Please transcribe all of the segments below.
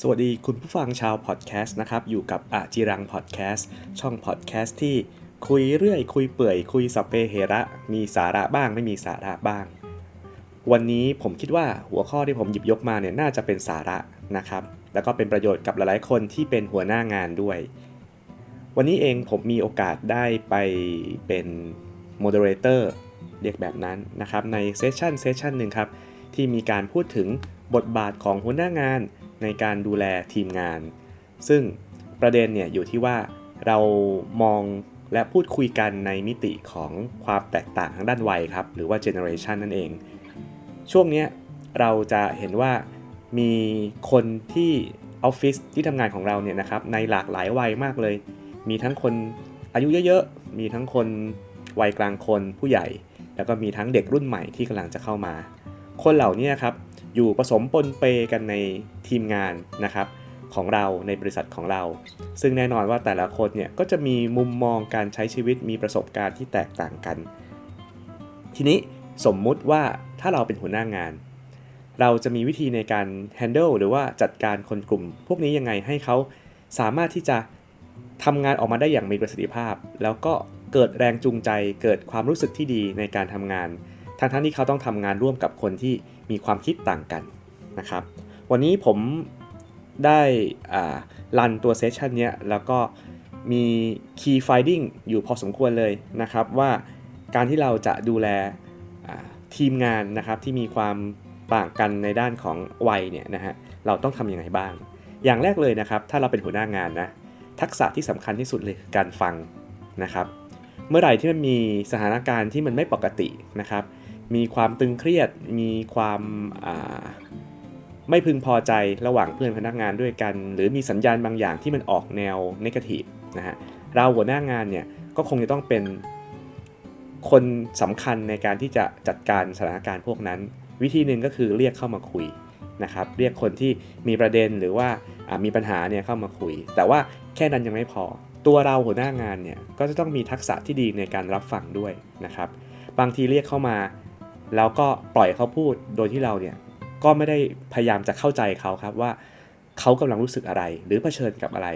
สวัสดีคุณผู้ฟังชาวพอดแคสต์นะครับ อยู่กับอาจิรังพอดแคสต์ช่องพอดแคสต์ที่คุยเรื่อย คุยเปื่อย คุยสพเปเฮระ มีสาระบ้างไม่มีสาระบ้าง วันนี้ผมคิดว่าหัวข้อที่ผมหยิบยกมาเนี่ยน่าจะเป็นสาระนะครับ แล้วก็เป็นประโยชน์กับหลายๆคนที่เป็นหัวหน้างานด้วย วันนี้เองผมมีโอกาสได้ไปเป็นโมเดเลเตอร์เรียกแบบนั้นนะครับในเซสชันเซสชันหนึ่งครับที่มีการพูดถึงบทบาทของหัวหน้างาน ในการดูแลทีมงาน ซึ่งประเด็นเนี่ยอยู่ที่ว่าเรามองและพูดคุยกันในมิติของความแตกต่างทางด้านวัยครับ หรือว่าเจเนอเรชันนั่นเอง ช่วงนี้เราจะเห็นว่ามีคนที่ออฟฟิศที่ทำงานของเราเนี่ยนะครับในหลากหลายวัยมากเลย มีทั้งคนอายุเยอะๆ มีทั้งคนวัยกลางคนผู้ใหญ่ แล้วก็มีทั้งเด็กรุ่นใหม่ที่กำลังจะเข้ามา คนเหล่านี้ครับอยู่ผสมปนเปกันในทีมงานนะครับของเราในบริษัทของเรา ซึ่งแน่นอนว่าแต่ละคนเนี่ยก็จะมีมุมมองการใช้ชีวิตมีประสบการณ์ที่แตกต่างกัน ทีนี้สมมุติว่าถ้าเราเป็นหัวหน้างาน เราจะมีวิธีในการ handle หรือว่าจัดการคนกลุ่ม พวกนี้ยังไงให้เขาสามารถที่จะทำงานออกมาได้อย่างมีประสิทธิภาพ แล้วก็เกิดแรงจูงใจ เกิดความรู้สึกที่ดีในการทำงาน ทั้งทั้งที่เขาต้องทำงานร่วมกับคนที่มีความคิดต่างกันนะครับ วันนี้ผมได้รันตัวเซสชันนี้แล้วก็มี key finding อยู่พอสมควรเลยนะครับ ว่าการที่เราจะดูแลทีมงานนะครับที่มีความต่างกันในด้านของวัยเนี่ยนะฮะเราต้องทำยังไงบ้าง อย่างแรกเลยนะครับ ถ้าเราเป็นหัวหน้างานนะทักษะที่สำคัญที่สุดเลยคือการฟังนะครับ เมื่อไหร่ที่มันมีสถานการณ์ที่มันไม่ปกตินะครับ มีความตึงเครียด มีความไม่พึงพอใจระหว่างเพื่อนพนักงานด้วยกัน หรือมีสัญญาณบางอย่างที่มันออกแนวนกาทีฟนะฮะเราหัวหน้างานเนี่ยก็คงจะต้องเป็นคนสำคัญในการที่จะจัดการสถานการณ์พวกนั้น วิธีหนึ่งก็คือเรียกเข้ามาคุยนะครับเรียกคนที่มีประเด็นหรือว่ามีปัญหาเนี่ยเข้ามาคุย แต่ว่าแค่นั้นยังไม่พอ ตัวเราหัวหน้างานเนี่ยก็จะต้องมีทักษะที่ดีในการรับฟังด้วยนะครับ บางทีเรียกเข้ามา แล้วก็ปล่อยเขาพูดโดยที่เราเนี่ยก็ไม่ได้พยายามจะเข้าใจเขาครับว่าเขากำลังรู้สึกอะไร หรือเผชิญกับอะไร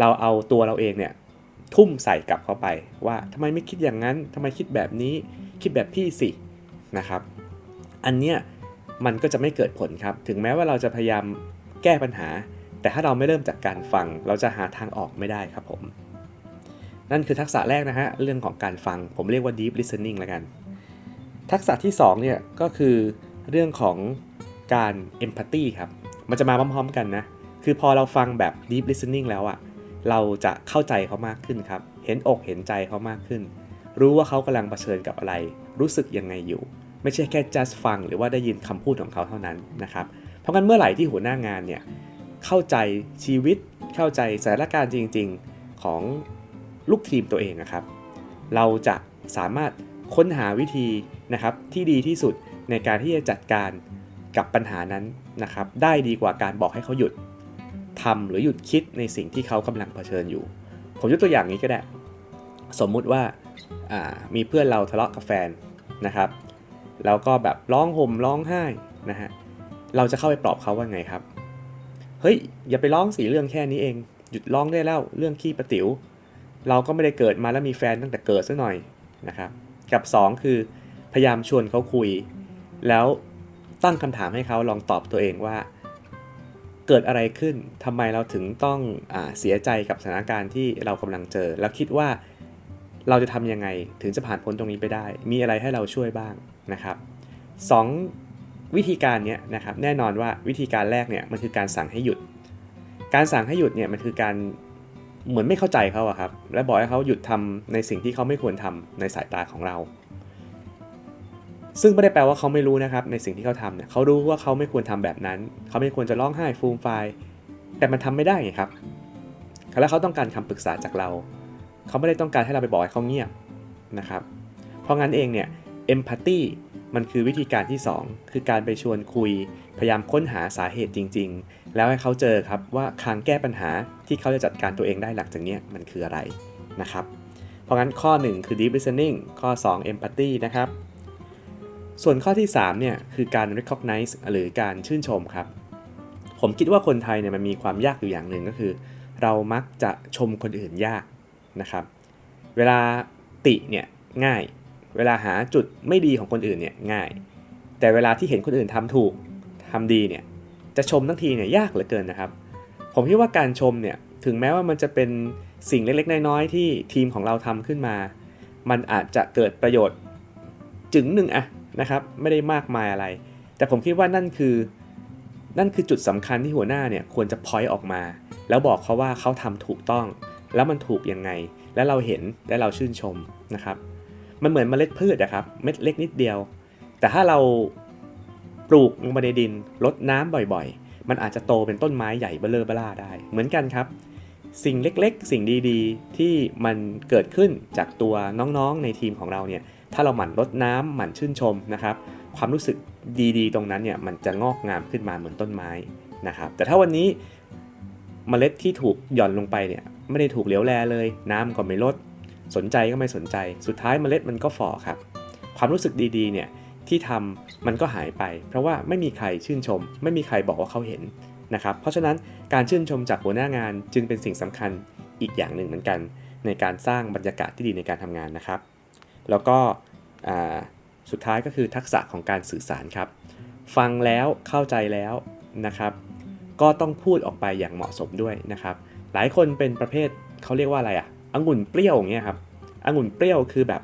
เราเอาตัวเราเองเนี่ยทุ่มใส่กลับเข้าไปว่าทำไมไม่คิดอย่างนั้นทำไมคิดแบบนี้คิดแบบพี่สินะครับ อันเนี้ยมันก็จะไม่เกิดผลครับ ถึงแม้ว่าเราจะพยายามแก้ปัญหา แต่ถ้าเราไม่เริ่มจากการฟัง เราจะหาทางออกไม่ได้ครับผม นั่นคือทักษะแรกนะฮะเรื่องของการฟังผมเรียกว่า deep listening แล้วกัน ทักษะที่2เนี่ยก็คือเรื่องของการ empathy ครับ มันจะมาพร้อมๆกันนะ คือพอเราฟังแบบ deep listening แล้วอะเราจะเข้าใจเขามากขึ้นครับ เห็นอกเห็นใจเขามากขึ้น รู้ว่าเขากำลังเผชิญกับอะไร รู้สึกยังไงอยู่ ไม่ใช่แค่ just ฟังหรือว่าได้ยินคำพูดของเขาเท่านั้นนะครับ เพราะงั้นเมื่อไหร่ที่หัวหน้างานเนี่ยเข้าใจชีวิต เข้าใจสถานการณ์จริง ๆของลูกทีมตัวเองนะครับ เราจะสามารถค้นหาวิธี นะครับที่ดีที่สุดในการที่จะจัดการกับปัญหานั้นนะครับได้ดีกว่าการบอกให้เขาหยุดทำหรือหยุดคิดในสิ่งที่เขากำลังเผชิญอยู่ ผมยกตัวอย่างนี้ก็ได้ สมมุติว่ามีเพื่อนเราทะเลาะกับแฟนนะครับ แล้วก็แบบร้องห่มร้องไห้นะฮะเราจะเข้าไปปลอบเขาว่าไงครับ เฮ้ย อย่าไปร้องสีเรื่องแค่นี้เอง หยุดร้องได้แล้วเรื่องขี้ประติ๋ว เราก็ไม่ได้เกิดมาแล้วมีแฟนตั้งแต่เกิดซะหน่อยนะครับ กับ 2 คือ พยายามชวนเขาคุย แล้วตั้งคำถามให้เขาลองตอบตัวเองว่า เกิดอะไรขึ้นทำไมเราถึงต้องอเสียใจกับสถานการณ์ที่เรากำลังเจอ แล้วคิดว่าเราจะทำยังไงถึงจะผ่านพ้นตรงนี้ไปได้ มีอะไรให้เราช่วยบ้างนะครับสองวิธีการนี้นะครับแน่นอนว่าวิธีการแรกเนี่ยมันคือการสั่งให้หยุด การสั่งให้หยุดเนี่ยมันคือการเหมือนไม่เข้าใจเขาอะครับ และบอกให้เขาหยุดทำในสิ่งที่เขาไม่ควรทำในสายตาของเรา ซึ่งไม่ได้แปลว่าเขาไม่รู้นะครับในสิ่งที่เขาทำเนี่ยเขารู้ว่าเขาไม่ควรทำแบบนั้น เขาไม่ควรจะร้องไห้ฟูมไฟแต่มันทำไม่ได้ไงครับ แล้วเขาต้องการคำปรึกษาจากเรา เขาไม่ได้ต้องการให้เราไปบอกให้เขาเงียบนะครับ เพราะงั้นเองเนี่ยเอมพัตตีมันคือวิธีการที่ 2 คือการไปชวนคุย พยายามค้นหาสาเหตุจริง ๆ แล้วให้เขาเจอครับว่าทางแก้ปัญหาที่เขาจะจัดการตัวเองได้หลังจากนี้มันคืออะไรนะครับ เพราะงั้นข้อ 1 คือ deep listening ข้อ 2 empathy นะครับ ส่วนข้อที่3เนี่ยคือการ recognize หรือการชื่นชมครับ ผมคิดว่าคนไทยเนี่ยมันมีความยากอยู่อย่างหนึ่งก็คือ เรามักจะชมคนอื่นยากนะครับ เวลาติเนี่ยง่าย เวลาหาจุดไม่ดีของคนอื่นเนี่ยง่าย แต่เวลาที่เห็นคนอื่นทำถูกทำดีเนี่ยจะชมทั้งทีเนี่ยยากเหลือเกินนะครับ ผมคิดว่าการชมเนี่ยถึงแม้ว่ามันจะเป็นสิ่งเล็กๆน้อยๆที่ทีมของเราทำขึ้นมา มันอาจจะเกิดประโยชน์จึงหนึ่งอะ นะครับไม่ได้มากมายอะไร แต่ผมคิดว่านั่นคือนั่นคือจุดสำคัญที่หัวหน้าเนี่ยควรจะพอยต์ออกมา แล้วบอกเขาว่าเขาทำถูกต้อง แล้วมันถูกยังไง และเราเห็นและเราชื่นชมนะครับ มันเหมือนเมล็ดพืชนะครับเม็ดเล็กนิดเดียว แต่ถ้าเราปลูกลงไปในดินรดน้ำบ่อยๆ มันอาจจะโตเป็นต้นไม้ใหญ่เบ้อเร่อเบ้อร่าได้ เหมือนกันครับ สิ่งเล็กๆ สิ่งดีๆ ที่มันเกิดขึ้นจากตัวน้องๆในทีมของเราเนี่ย ถ้าเราหมั่นรดน้ำหมั่นชื่นชมนะครับ ความรู้สึกดีๆ ตรงนั้นเนี่ยมันจะงอกงามขึ้นมาเหมือนต้นไม้นะครับ แต่ถ้าวันนี้เมล็ดที่ถูกหย่อนลงไปเนี่ยไม่ได้ถูกเลี้ยวแลเลย น้ำก็ไม่ลด สนใจก็ไม่สนใจ สุดท้ายเมล็ดมันก็ฝ่อครับ ความรู้สึกดีๆเนี่ยที่ทำมันก็หายไป เพราะว่าไม่มีใครชื่นชม ไม่มีใครบอกว่าเขาเห็นนะครับ เพราะฉะนั้นการชื่นชมจากหัวหน้างานจึงเป็นสิ่งสำคัญอีกอย่างหนึ่งเหมือนกัน ในการสร้างบรรยากาศที่ดีในการทำงานนะครับ แล้วก็สุดท้ายก็คือทักษะของการสื่อสารครับ ฟังแล้วเข้าใจแล้วนะครับ ก็ต้องพูดออกไปอย่างเหมาะสมด้วยนะครับ หลายคนเป็นประเภทเขาเรียกว่าอะไรอะองุ่นเปรี้ยวอย่างเงี้ยครับองุ่นเปรี้ยวคือแบบ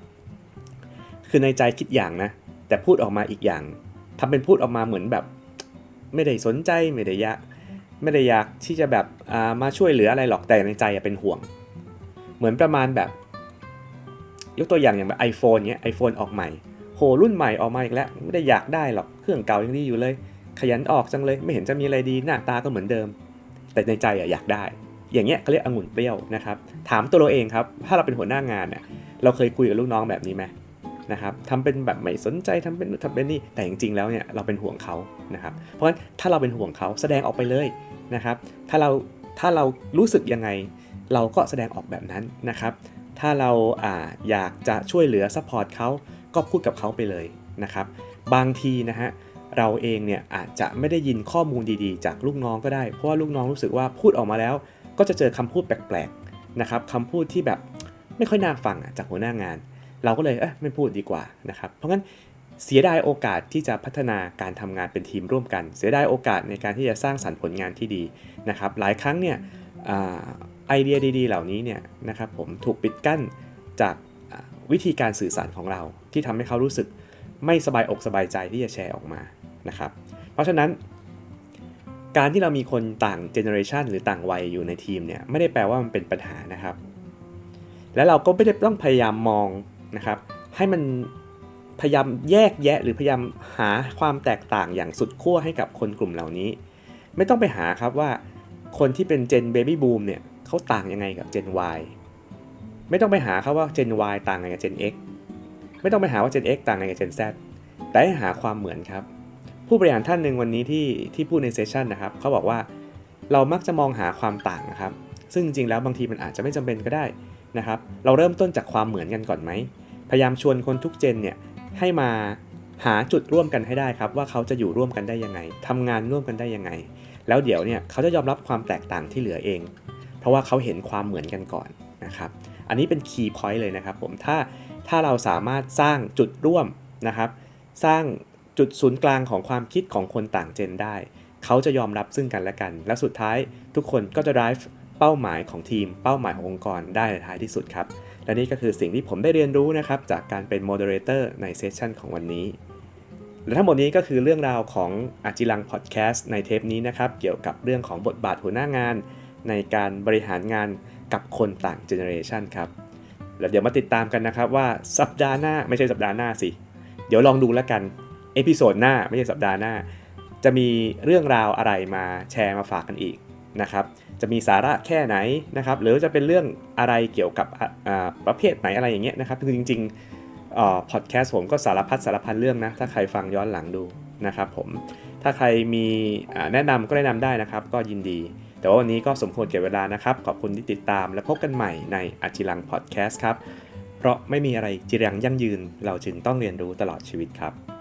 คือในใจคิดอย่างนะ แต่พูดออกมาอีกอย่างทำเป็นพูดออกมาเหมือนแบบ ไม่ได้สนใจไม่ได้อยากไม่ได้อยากที่จะแบบามาช่วยเหลืออะไรหรอกแต่ในใจเป็นห่วง เหมือนประมาณแบบ ยกตัวอย่างอย่างแบบ iPhone เนี้ยไอโฟนออกใหม่ โหรุ่นใหม่ออกมาอีกแล้วไม่ได้อยากได้หรอกเครื่องเก่ายังดีอยู่เลย ขยันออกจังเลยไม่เห็นจะมีอะไรดีหน้าตาก็เหมือนเดิม แต่ในใจอะอยากได้ อย่างเงี้ยเขาเรียกองุ่นเปรี้ยวนะครับถามตัวเราเองครับถ้าเราเป็นหัวหน้างานเนี่ยเราเคยคุยกับลูกน้องแบบนี้ไหมนะครับทำเป็นแบบไม่สนใจทำเป็นทำเป็นนี่แต่จริงๆแล้วเนี่ยเราเป็นห่วงเขานะครับเพราะฉะนั้นถ้าเราเป็นห่วงเขาแสดงออกไปเลยนะครับถ้าเราถ้าเรารู้สึกยังไง เราก็แสดงออกแบบนั้นนะครับ ถ้าเราอาอยากจะช่วยเหลือซัพพอร์ตเขาก็พูดกับเขาไปเลยนะครับ บางทีนะฮะเราเองเนี่ยอาจจะไม่ได้ยินข้อมูลดีๆ จากลูกน้องก็ได้ เพราะว่าลูกน้องรู้สึกว่าพูดออกมาแล้ว ก็จะเจอคำพูดแปลกๆนะครับคำพูดที่แบบไม่ค่อยน่าฟังจากหัวหน้างาน เราก็เลยเอ๊ะไม่พูดดีกว่านะครับเพราะงั้นเสียดายโอกาสที่จะพัฒนาการทำงานเป็นทีมร่วมกัน เสียดายโอกาสในการที่จะสร้างสรรค์ผลงานที่ดีนะครับหลายครั้งเนี่ย ไอเดียดีๆ เหล่านี้เนี่ยนะครับผมถูกปิดกั้นจากวิธีการสื่อสารของเรา ที่ทำให้เขารู้สึกไม่สบายอกสบายใจที่จะแชร์ออกมานะครับ เพราะฉะนั้นการที่เรามีคนต่างเจเนอเรชันหรือต่างวัยอยู่ในทีมเนี่ยไม่ได้แปลว่ามันเป็นปัญหานะครับ และเราก็ไม่ได้ต้องพยายามมองนะครับให้มันพยายามแยกแยะหรือพยายามหาความแตกต่างอย่างสุดขั้วให้กับคนกลุ่มเหล่านี้ ไม่ต้องไปหาครับว่าคนที่เป็นเจนเบบี้บูมเนี่ย เขาต่างยังไงกับเจน Y ไม่ต้องไปหาครับว่า Gen Y ต่างไงกับ Gen X ไม่ต้องไปหาว่า Gen X ต่างไงกับ Gen Z แต่ให้หาความเหมือนครับ ผู้บริหารท่านหนึ่งวันนี้ที่ที่พูดในเซสชันนะครับเขาบอกว่าเรามักจะมองหาความต่างนะครับ ซึ่งจริงแล้วบางทีมันอาจจะไม่จำเป็นก็ได้นะครับ เราเริ่มต้นจากความเหมือนกันก่อนไหม พยายามชวนคนทุกเจนเนี่ยให้มาหาจุดร่วมกันให้ได้ครับว่าเขาจะอยู่ร่วมกันได้ยังไงทำงานร่วมกันได้ยังไง แล้วเดี๋ยวเนี่ยเขาจะยอมรับความแตกต่างที่เหลือเอง ราะว่าเขาเห็นความเหมือนกันก่อนนะครับ อันนี้เป็นคีย์พอยต์เลยนะครับผม ถ้าถ้าเราสามารถสร้างจุดร่วมนะครับ สร้างจุดศูนย์กลางของความคิดของคนต่างเจนได้ เขาจะยอมรับซึ่งกันและกัน และสุดท้ายทุกคนก็จะ drive เป้าหมายของทีม เป้าหมายขององค์กรได้ในท้ายที่สุดครับ และนี่ก็คือสิ่งที่ผมได้เรียนรู้นะครับจากการเป็นโมเดเลเตอร์ในเซสชันของวันนี้ และทั้งหมดนี้ก็คือเรื่องราวของอาจิลังพอดแคสต์ในเทปนี้นะครับ เกี่ยวกับเรื่องของบทบาทหัวหน้างาน ในการบริหารงานกับคนต่างเจเนอเรชันครับแล้วเดี๋ยวมาติดตามกันนะครับว่าสัปดาห์หน้าไม่ใช่สัปดาห์หน้าสิ เดี๋ยวลองดูแล้วกันเอพิโซดหน้าไม่ใช่สัปดาห์หน้า จะมีเรื่องราวอะไรมาแชร์มาฝากกันอีกนะครับจะมีสาระแค่ไหนนะครับหรือจะเป็นเรื่องอะไรเกี่ยวกับประเภทไหนอะไรอย่างเงี้ยนะครับคือจริงๆพอดแคสต์ผมก็สารพัดสารพันเรื่องนะถ้าใครฟังย้อนหลังดูนะครับผมถ้าใครมีแนะนำก็แนะนำได้นะครับก็ยินดี แต่ว่าวันนี้ก็สมควรเก็บเวลานะครับ ขอบคุณที่ติดตามและพบกันใหม่ในอาจิรังพอดแคสต์ครับ เพราะไม่มีอะไรจิรังยั่งยืน เราจึงต้องเรียนรู้ตลอดชีวิตครับ